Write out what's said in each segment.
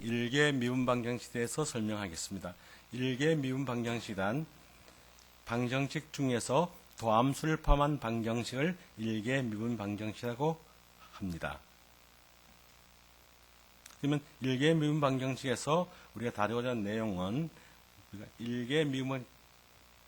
일개 미분 방정식에 대해서 설명하겠습니다. 일개 미분 방정식이란 방정식 중에서 도함수를 포함한 방정식을 일개 미분 방정식이라고 합니다. 그러면 일개 미분 방정식에서 우리가 다루고자 하는 내용은 일개 미분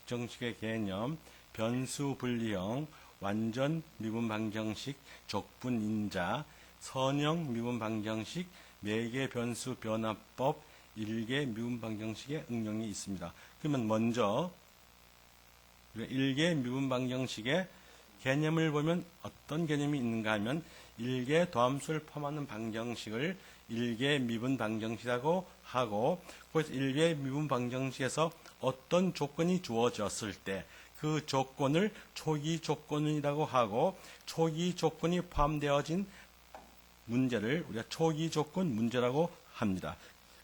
방정식의 개념, 변수 분리형, 완전 미분 방정식, 적분 인자, 선형 미분 방정식, 매개 변수 변화법, 일개 미분 방정식의 응용이 있습니다. 그러면 먼저 우리가 일개 미분 방정식의 개념을 보면 어떤 개념이 있는가 하면 일개 도함수를 포함하는 방정식을 일개 미분 방정식이라고 하고 그래서 일개 미분 방정식에서 어떤 조건이 주어졌을 때 그 조건을 초기 조건이라고 하고 초기 조건이 포함되어진 문제를 우리가 초기 조건 문제라고 합니다.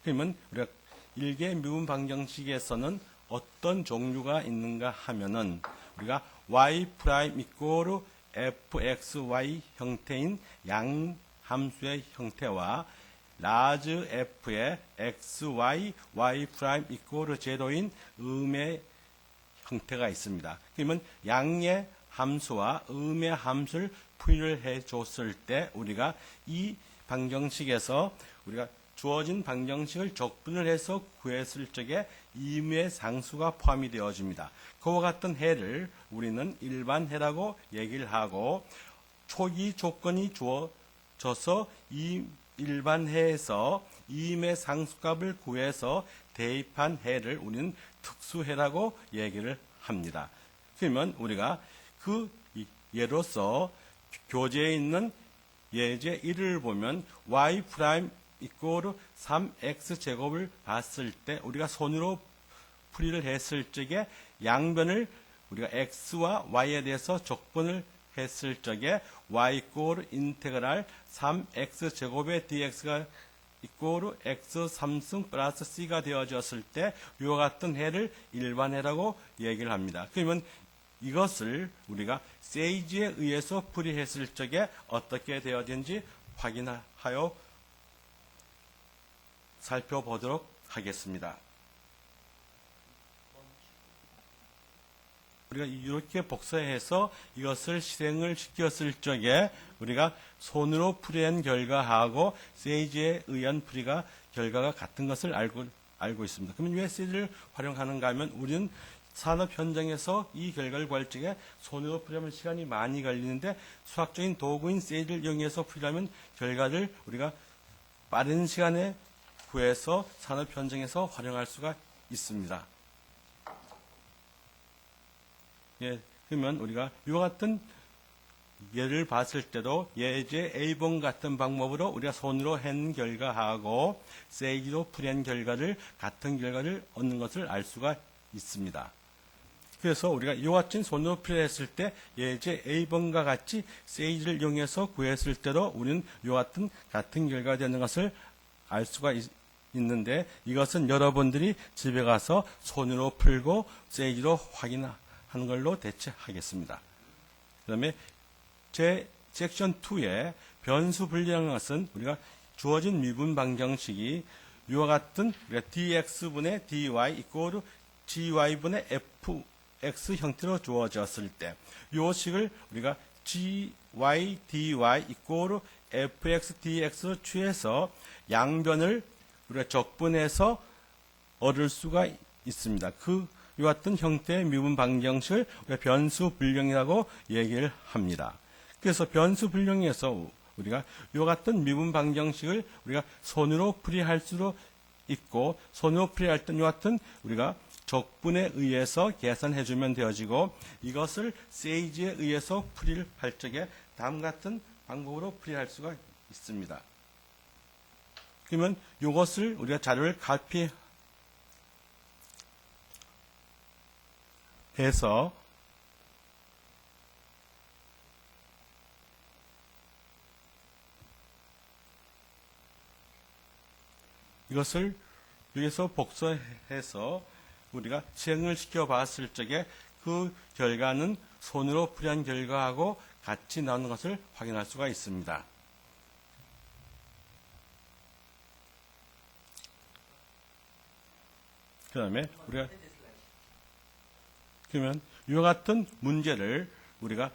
그러면 우리가 일개 미분 방정식에서는 어떤 종류가 있는가 하면은 우리가 y 프라임 이꼬르 fxy 형태인 양 함수의 형태와 라즈 f의 xy y 프라임 이꼬르 제로인 음의 형태가 있습니다. 그러면 양의 함수와 음의 함수를 풀이를 해 줬을 때 우리가 이 방정식에서 우리가 주어진 방정식을 적분을 해서 구했을 적에 임의 상수가 포함이 되어집니다. 그와 같은 해를 우리는 일반 해라고 얘기를 하고 초기 조건이 주어져서 이 일반 해에서 임의 상수값을 구해서 대입한 해를 우리는 특수해라고 얘기를 합니다. 그러면 우리가 그 예로서 교재에 있는 예제 1을 보면 y 프라임 이꼬르 3x 제곱을 봤을 때 우리가 손으로 풀이를 했을 적에 양변을 우리가 x와 y에 대해서 적분을 했을 적에 y 이꼬르 인테그랄 3x 제곱의 dx가 이꼬르 x 3승 플러스 c가 되어졌을 때 이와 같은 해를 일반해라고 얘기를 합니다. 그러면 이것을 우리가 세이지에 의해서 풀이했을 적에 어떻게 되어진지 확인하여 살펴보도록 하겠습니다. 우리가 이렇게 복사해서 이것을 실행을 시켰을 적에 우리가 손으로 풀이한 결과하고 세이지에 의한 풀이가 결과가 같은 것을 알고 알고 있습니다. 그러면 왜 세이지를 활용하는가 하면 우리는 산업 현장에서 이 결과를 적에 손으로 풀이하면 시간이 많이 걸리는데 수학적인 도구인 세이지를 이용해서 풀이하면 결과를 우리가 빠른 시간에 구해서 산업 현장에서 활용할 수가 있습니다. 예, 그러면 우리가 이와 같은 예를 봤을 때도 예제 A번 같은 방법으로 우리가 손으로 한 결과하고 세이지로 풀이한 결과를 같은 결과를 얻는 것을 알 수가 있습니다. 그래서 우리가 이와 같은 손으로 풀이했을 때 예제 A번과 같이 세이지를 이용해서 구했을 때도 우리는 이와 같은 같은 결과가 되는 것을 알 수가 있, 있는데 이것은 여러분들이 집에 가서 손으로 풀고 세이지로 확인하는 걸로 대체하겠습니다. 그 다음에 제 섹션 2의 변수 분리하는 것은 우리가 주어진 미분 방정식이 이와 같은 dx분의 dy 이꼬르 gy분의 fx 형태로 주어졌을 때이 식을 우리가 gy dy 이꼬르 fx dx로 취해서 양변을 우리가 적분해서 얻을 수가 있습니다. 그 이와 같은 형태의 미분 방정식을 우리가 변수 분령이라고 얘기를 합니다. 그래서 변수 분령에서 우리가 이와 같은 미분 방정식을 우리가 손으로 풀이할 수도 있고 손으로 풀이할 때 이와 같은 우리가 적분에 의해서 계산해 주면 되어지고 이것을 세이지에 의해서 풀이를 할 적에 다음 같은 방법으로 풀이할 수가 있습니다. 그러면 이것을 우리가 자료를 카피해서 이것을 여기서 복사해서 우리가 시행을 시켜봤을 적에 그 결과는 손으로 풀이한 결과하고 같이 나오는 것을 확인할 수가 있습니다. 그 다음에 우리가 그러면 이와 같은 문제를 우리가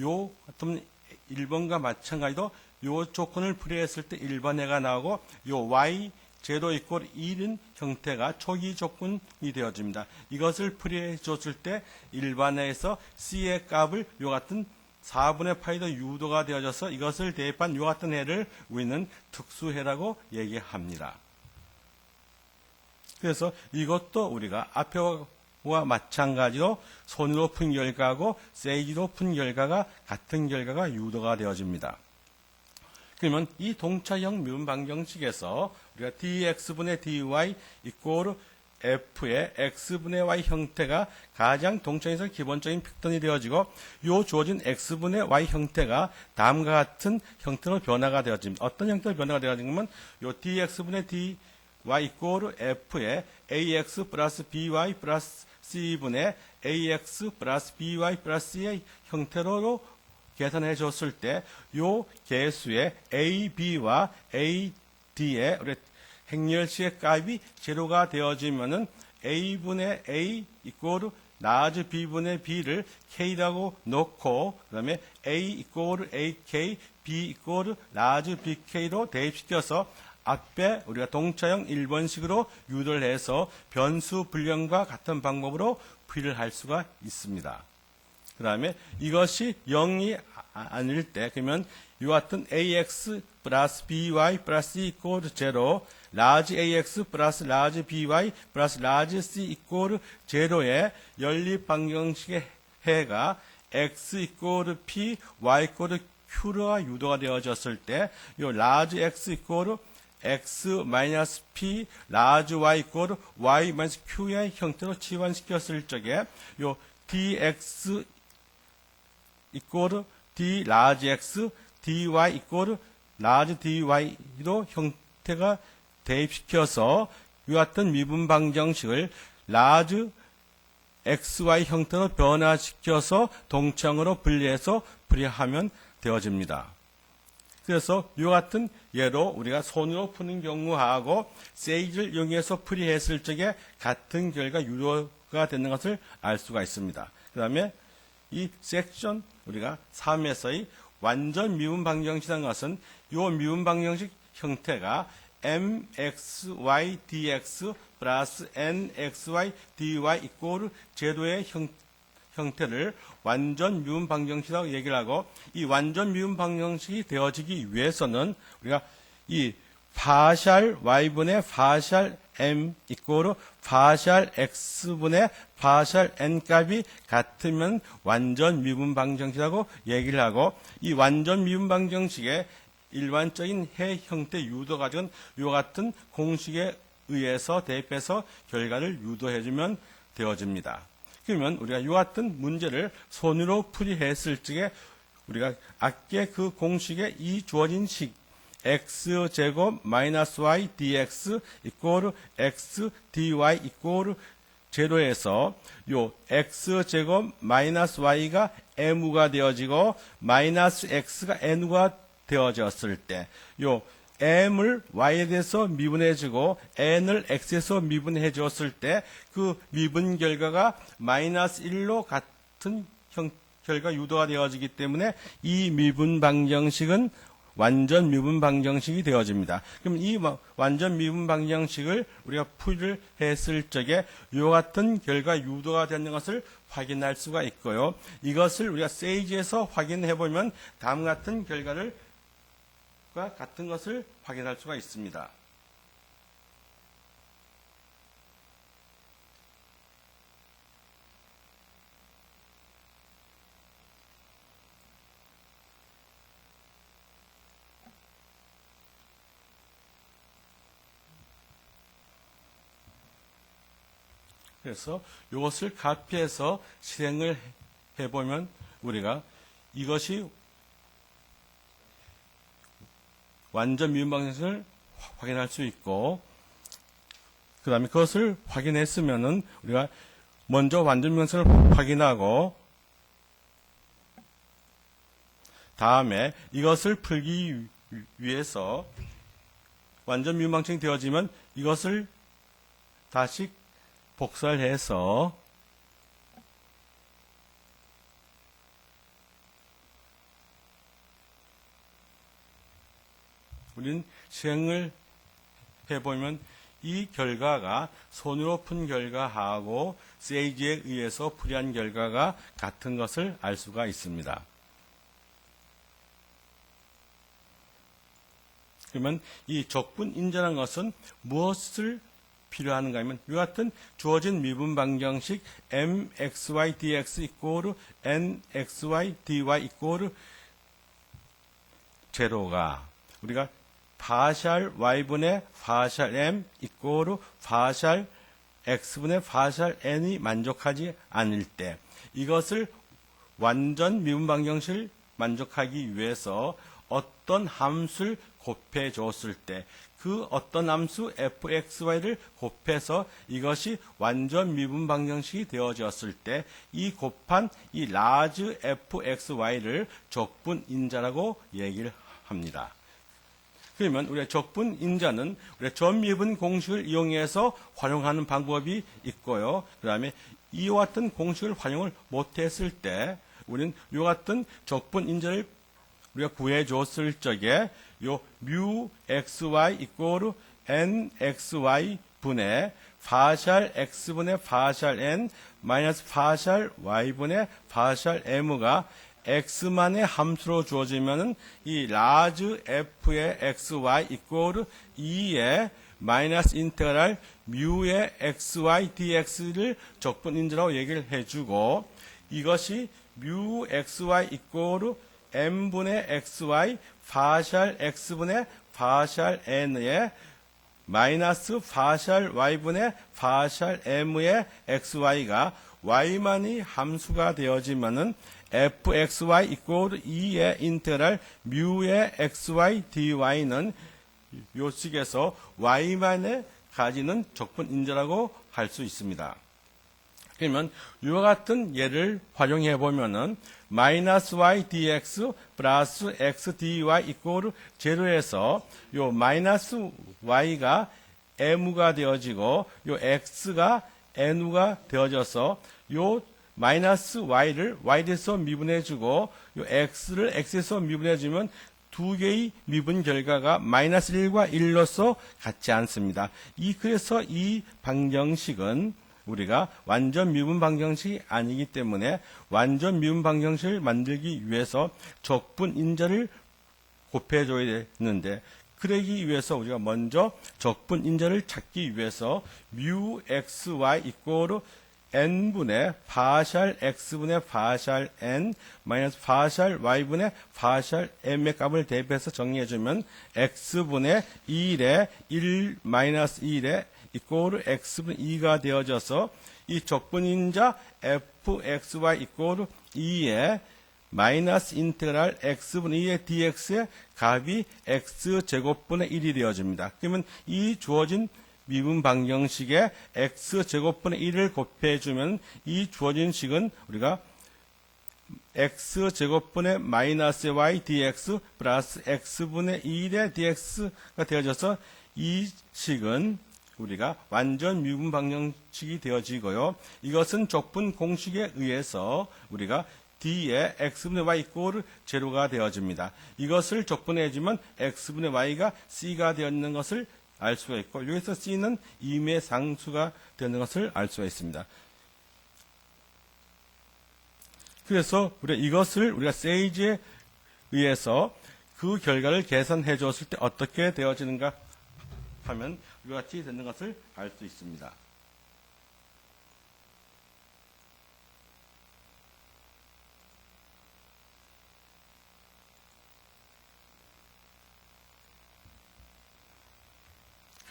요 같은 1번과 마찬가지로 요 조건을 풀이했을 때 1번 애가 나오고 요 y 제로 이꼴 1인 형태가 초기 조건이 되어집니다. 이것을 풀이해 줬을 때 일반에서 c의 값을 요 같은 4분의 파이도 유도가 되어져서 이것을 대입한 요 같은 해를 우리는 특수해라고 얘기합니다. 그래서 이것도 우리가 앞에와 마찬가지로 손으로 푼 결과하고 세이지로 푼 결과가 같은 결과가 유도가 되어집니다. 그러면 이 동차형 미분 방정식에서 우리가 dx분의 dy 이꼬르 f의 x분의 y 형태가 가장 동차에서 기본적인 패턴이 되어지고 요 주어진 x분의 y 형태가 다음과 같은 형태로 변화가 되어집니다. 어떤 형태로 변화가 되어지냐면 요 dx분의 dy 이꼬르 f의 ax 플러스 by 플러스 c분의 ax 플러스 by 플러스 c의 형태로 계산해 줬을 때 요 개수의 a, b와 a, d의 우리 행렬식의 값이 제로가 되어지면은 a분의 a 이꼬르 나즈 b분의 b를 k라고 놓고 그 다음에 a 이꼬르 ak, b 이꼬르 나즈 bk로 대입시켜서 앞에 우리가 동차형 1번식으로 유도를 해서 변수 불량과 같은 방법으로 풀이를 할 수가 있습니다. 그 다음에 이것이 0이 아닐 때 그러면 이와 같은 ax 플러스 by 플러스 이꼴 제로 라지 ax 플러스 라지 by 플러스 라지 c 이꼴 제로의 연립 방정식의 해가 x 이꼴 p y 이꼴 q가 유도가 되어졌을 때요 라지 x 이꼴 x 마이너스 p 라지 y 이꼴 y 마이너스 q의 형태로 치환시켰을 적에 요 dx 이꼬르 d 라지 x dy 이꼬르 라지 dy로 형태가 대입시켜서 이와 같은 미분 방정식을 라지 xy 형태로 변화시켜서 동창으로 분리해서 풀이하면 되어집니다. 그래서 이와 같은 예로 우리가 손으로 푸는 경우하고 세이지를 이용해서 풀이했을 적에 같은 결과 유도가 되는 것을 알 수가 있습니다. 그 다음에 이 섹션 우리가 3에서의 완전 미분 방정식이라는 것은 이 미분 방정식 형태가 mxy dx 플러스 nxy dy 이꼴 제도의 형, 형태를 완전 미분 방정식이라고 얘기를 하고 이 완전 미분 방정식이 되어지기 위해서는 우리가 이 파샬 y분의 파샬 m 이꼬르 파샬 x분의 파샬 n 값이 같으면 완전 미분 방정식이라고 얘기를 하고 이 완전 미분 방정식의 일반적인 해 형태 유도 가지고는 이 같은 공식에 의해서 대입해서 결과를 유도해주면 되어집니다. 그러면 우리가 이 같은 문제를 손으로 풀이했을 적에 우리가 아까 그 공식에 이 주어진 식 x 제곱 마이너스 y dx 이꼬르 x dy 이꼬르 제로에서 요 x 제곱 마이너스 y가 m가 되어지고 마이너스 x가 n가 되어졌을 때 요 m을 y에 대해서 미분해주고 n을 x에서 미분해 줬을 때 그 미분 결과가 마이너스 1로 같은 형, 결과 유도가 되어지기 때문에 이 미분 방정식은 완전 미분 방정식이 되어집니다. 그럼 이 완전 미분 방정식을 우리가 풀이를 했을 적에 이와 같은 결과 유도가 되는 것을 확인할 수가 있고요. 이것을 우리가 세이지에서 확인해 보면 다음 같은 결과를 같은 것을 확인할 수가 있습니다. 그래서 이것을 카피해서 실행을 해보면 우리가 이것이 완전 미분 방정식을 확인할 수 있고 그 다음에 그것을 확인했으면은 우리가 먼저 완전 미분방정식을 확인하고 다음에 이것을 풀기 위해서 완전 미분방정식이 되어지면 이것을 다시 복사해서 우린 실행을 해보면 이 결과가 손으로 푼 결과하고 세이지에 의해서 풀이한 결과가 같은 것을 알 수가 있습니다. 그러면 이 적분 인자라는 것은 무엇을 필요한가 하면 이 같은 주어진 미분 방정식 mxy dx 이꼬르 nxy dy 이꼬르 제로가 우리가 파샬 y분의 파샬 m 이꼬르 파샬 x분의 파샬 n이 만족하지 않을 때 이것을 완전 미분 방정식을 만족하기 위해서 어떤 함수를 곱해 줬을 때 그 어떤 함수 fxy를 곱해서 이것이 완전 미분 방정식이 되어졌을 때 이 곱한 이 라즈 fxy를 적분 인자라고 얘기를 합니다. 그러면 우리가 적분 인자는 우리가 전미분 공식을 이용해서 활용하는 방법이 있고요. 그 다음에 이와 같은 공식을 활용을 못했을 때 우리는 이와 같은 적분 인자를 우리가 구해줬을 적에 요 뮤 xy 이꼬르 nxy 분의 파샬 x분의 파샬 n 마이너스 파샬 y분의 파샬 m가 x만의 함수로 주어지면은 이 라즈 f의 xy 이꼬르 2의 마이너스 인테그랄 뮤의 xy dx를 적분 인자라고 얘기를 해주고 이것이 뮤 xy 이꼬르 m분의 xy 파샬 x분의 파샬 n의 마이너스 파샬 y분의 파샬 m의 xy가 y만이 함수가 되어지면은 fxy 이꼬르 2의 인테그랄 뮤의 xy dy는 요식에서 y만에 가지는 적분 인자라고 할 수 있습니다. 그러면 이와 같은 예를 활용해 보면은 마이너스 y dx 플러스 x dy 이꼬르 제로에서 요 마이너스 y가 m가 되어지고 요 x가 n가 되어져서 요 마이너스 y를 y에서 미분해주고 요 x를 x에서 미분해주면 두 개의 미분 결과가 마이너스 1과 1로서 같지 않습니다. 이 그래서 이 방정식은 우리가 완전 미분 방정식이 아니기 때문에 완전 미분 방정식을 만들기 위해서 적분 인자를 곱해줘야 되는데 그러기 위해서 우리가 먼저 적분 인자를 찾기 위해서 뮤 xy 이꼬르 n분의 파샬 x분의 파샬 n 마이너스 파샬 y분의 파샬 m의 값을 대입해서 정리해주면 x분의 1의 1 마이너스 1의 이꼬르 x분 2가 되어져서 이 적분인자 fxy 이꼬르 2의 마이너스 인테그랄 x분 2의 dx의 값이 x제곱분의 1이 되어집니다. 그러면 이 주어진 미분 방정식에 x제곱분의 1을 곱해주면 이 주어진 식은 우리가 x제곱분의 마이너스 y dx 플러스 x분의 1의 dx가 되어져서 이 식은 우리가 완전 미분 방정식이 되어지고요. 이것은 적분 공식에 의해서 우리가 d의 x분의 y 이꼴 제로가 되어집니다. 이것을 적분해주면 x분의 y가 c가 되어 있는 것을 알 수가 있고 여기서 c는 임의 상수가 되는 것을 알 수가 있습니다. 그래서 우리가 이것을 우리가 세이지에 의해서 그 결과를 계산해 줬을 때 어떻게 되어지는가 하면 이와 같이 되는 것을 알 수 있습니다.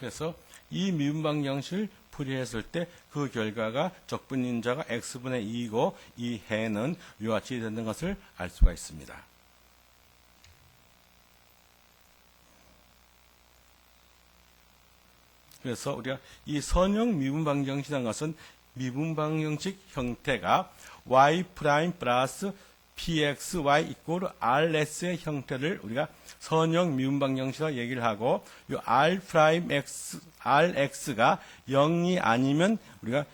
그래서 이 미분방 형식을 풀이했을 때 그 결과가 적분인자가 x분의 2이고 이 해는 이와 같이 되는 것을 알 수가 있습니다. 그래서 우리가 이 선형 미분방정식이라는 것은 미분방정식 형태가 y 프라임 플러스 pxy 이꼬르 rs의 형태를 우리가 선형 미분 방정식으로 얘기를 하고 요 r 프라임 x rx가 0이 아니면 우리가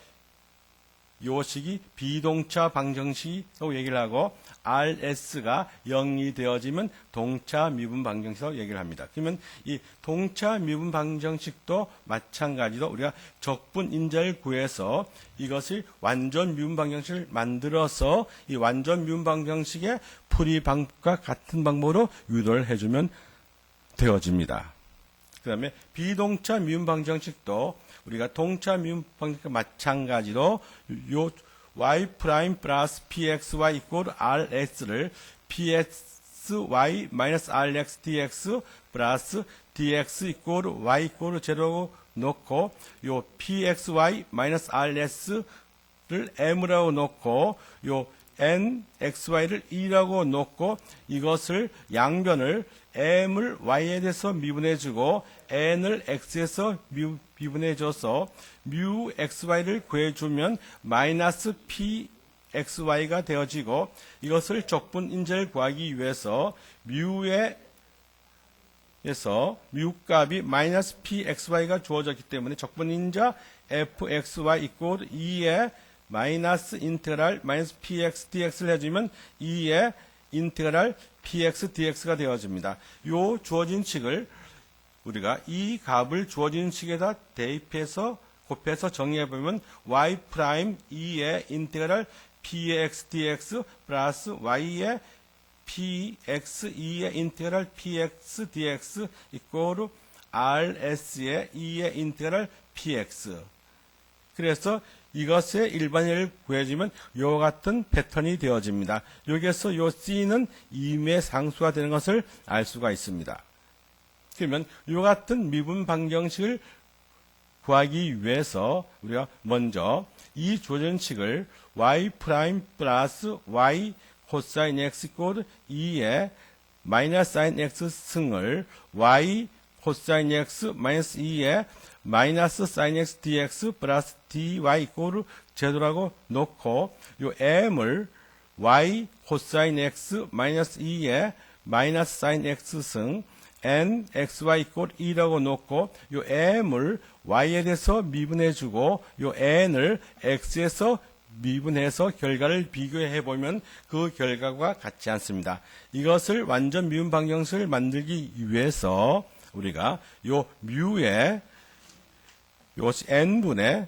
요 식이 비동차 방정식이라고 얘기를 하고 RS가 0이 되어지면 동차 미분 방정식이라고 얘기를 합니다. 그러면 이 동차 미분 방정식도 마찬가지로 우리가 적분 인자를 구해서 이것을 완전 미분 방정식을 만들어서 이 완전 미분 방정식의 풀이 방법과 같은 방법으로 유도를 해주면 되어집니다. 그 다음에 비동차 미분 방정식도 우리가 동차 미분 방정식과 마찬가지로 요 y 프라임 플러스 pxy 이꼴 rs를 pxy 마이너스 rx dx 플러스 dx 이꼴 y 이꼴 제로로 놓고 요 pxy 마이너스 rs를 m이라고 놓고 요 n xy를 2라고 놓고 이것을 양변을 m을 y에 대해서 미분해주고 n을 x에서 미, 미분해줘서 뮤 xy를 구해주면 마이너스 p xy가 되어지고 이것을 적분 인자를 구하기 위해서 뮤의 에서 뮤 값이 마이너스 pxy가 주어졌기 때문에 적분 인자 fxy 이꼴 2의 마이너스 인테그랄 마이너스 px dx를 해주면 2의 인테그랄 px dx가 되어집니다. 요 주어진 식을 우리가 이 값을 주어진 식에다 대입해서 곱해서 정리해보면 y 프라임 2의 인테그랄 px dx 플러스 y의 px 2의 인테그랄 px dx 이꼬르 rs의 2의 인테그랄 px 그래서 이것의 일반을 구해주면 요 같은 패턴이 되어집니다. 여기에서 요 C는 임의 상수가 되는 것을 알 수가 있습니다. 그러면 요 같은 미분 방정식을 구하기 위해서 우리가 먼저 이 조전식을 y 프라임 플러스 y 코사인 x 이꼴 2의 마이너스 사인 x 승을 y 코사인 x 마이너스 2의 마이너스 사인 x dx 플러스 dy 이꼴 제도라고 놓고 요 m을 y 코사인 x 마이너스 2의 마이너스 사인 x 승 n xy 이꼴 2라고 놓고 요 m을 y에 대해서 미분해주고 요 n을 x에서 미분해서 결과를 비교해 보면 그 결과가 같지 않습니다. 이것을 완전 미분 방정식을 만들기 위해서 우리가 요 뮤의 이것이 n분의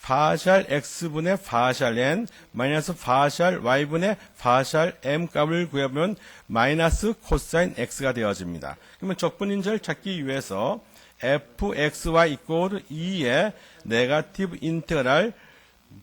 파샬 x분의 파샬 n 마이너스 파샬 y분의 파샬 m 값을 구해보면 마이너스 코사인 x가 되어집니다. 그러면 적분인자를 찾기 위해서 fxy 이꼴 2의 네가티브 인테그랄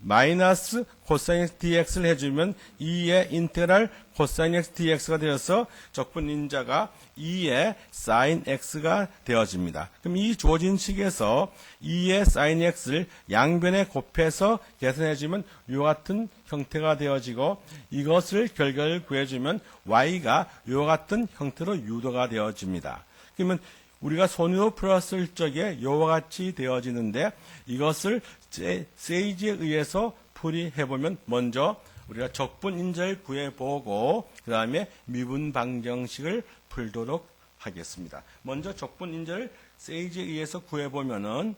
마이너스 코사인 dx를 해주면 2의 인테그랄 코사인 x dx가 되어서 적분 인자가 2의 사인 x가 되어집니다. 그럼 이 주어진 식에서 2의 사인 x를 양변에 곱해서 계산해주면 이 같은 형태가 되어지고 이것을 결과를 구해주면 y가 이 같은 형태로 유도가 되어집니다. 그러면 우리가 손으로 풀었을 적에 이와 같이 되어지는데 이것을 세이지에 의해서 풀이해보면 먼저 우리가 적분 인자를 구해보고 그 다음에 미분 방정식을 풀도록 하겠습니다. 먼저 적분 인자를 세이지에 의해서 구해보면은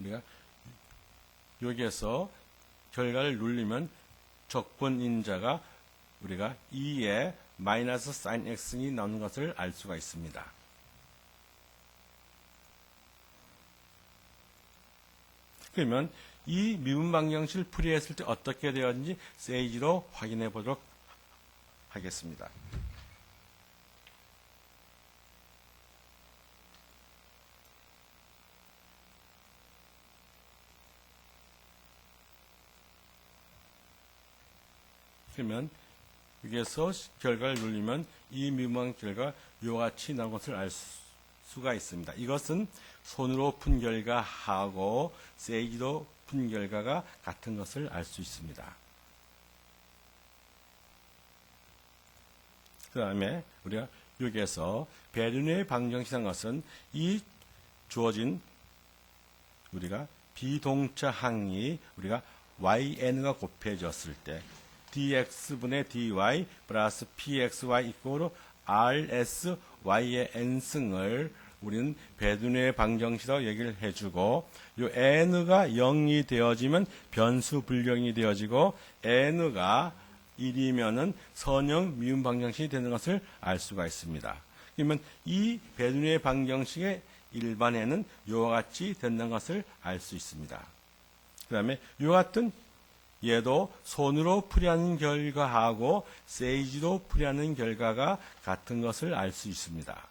우리가 여기에서 결과를 누르면 적분 인자가 우리가 2의 마이너스 사인 x이 나오는 것을 알 수가 있습니다. 그러면 이 미분 방정식을 풀이했을 때 어떻게 되었는지 세이지로 확인해 보도록 하겠습니다. 그러면 여기에서 결과를 누르면 이 미분 결과 이와 같이 나온 것을 알 수가 있습니다. 이것은 손으로 푼 결과하고 세이지로 푼 결과가 같은 것을 알 수 있습니다. 그 다음에 우리가 여기에서 베르누의 방정식이라는 것은 이 주어진 우리가 비동차 항이 우리가yn과 곱해졌을 때 dx분의 dy 플러스 pxy 이꼬로 rs y의 n승을 우리는 배두뇌 방정식이라고 얘기를 해주고 요 n가 0이 되어지면 변수 불령이 되어지고 n가 1이면은 선형 미분 방정식이 되는 것을 알 수가 있습니다. 그러면 이 배두뇌 방정식의 일반에는 요와 같이 된다는 것을 알 수 있습니다. 그 다음에 요와 같은 얘도 손으로 풀이하는 결과하고 세이지로 풀이하는 결과가 같은 것을 알 수 있습니다.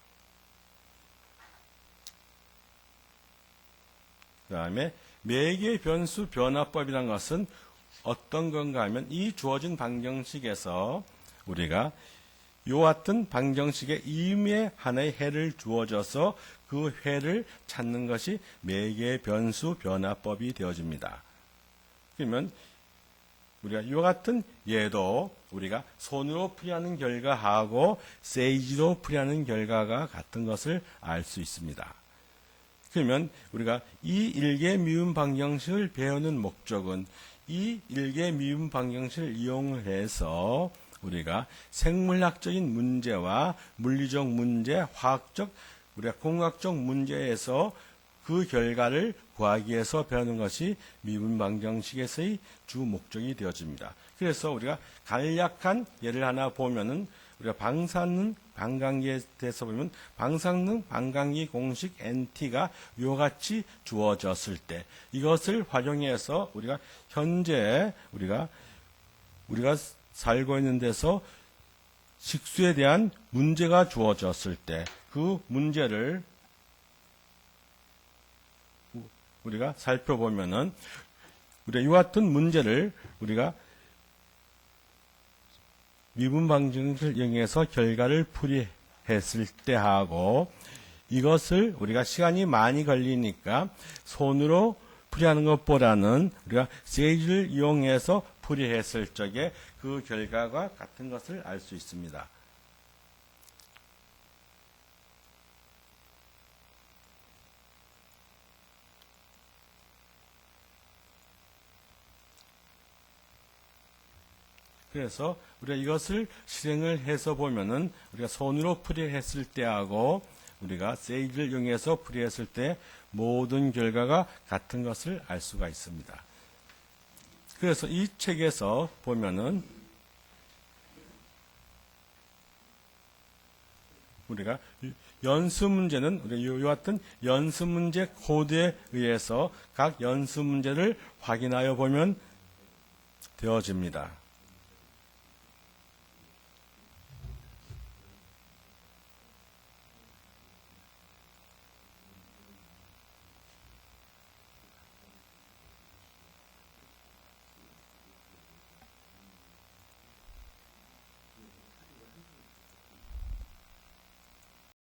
그 다음에 매개 변수 변화법이라는 것은 어떤 건가 하면 이 주어진 방정식에서 우리가 요와 같은 방정식의 임의의 하나의 해를 주어져서 그 해를 찾는 것이 매개 변수 변화법이 되어집니다. 그러면 우리가 이와 같은 예도 우리가 손으로 풀이하는 결과하고 세이지로 풀이하는 결과가 같은 것을 알 수 있습니다. 그러면 우리가 이 일개 미분 방정식을 배우는 목적은 이 일개 미분 방정식을 이용해서 우리가 생물학적인 문제와 물리적 문제, 화학적, 우리가 공학적 문제에서 그 결과를 위해서 배우는 것이 미분 방정식에서의 주 목적이 되어집니다. 그래서 우리가 간략한 예를 하나 보면은 우리가 방사능 방광기에 대해서 보면 방사능 방광기 공식 NT가 요같이 주어졌을 때 이것을 활용해서 우리가 현재 우리가 우리가 살고 있는 데서 식수에 대한 문제가 주어졌을 때 그 문제를 우리가 살펴보면은 우리가 이와 같은 문제를 우리가 미분 방정식을 이용해서 결과를 풀이했을 때 하고 이것을 우리가 시간이 많이 걸리니까 손으로 풀이하는 것보다는 우리가 세이지를 이용해서 풀이했을 적에 그 결과가 같은 것을 알 수 있습니다. 그래서 우리가 이것을 실행을 해서 보면은 우리가 손으로 풀이했을 때하고 우리가 세이지를 이용해서 풀이했을 때 모든 결과가 같은 것을 알 수가 있습니다. 그래서 이 책에서 보면은 우리가 연습 문제는 우리가 요 같은 연습 문제 코드에 의해서 각 연습 문제를 확인하여 보면 되어집니다.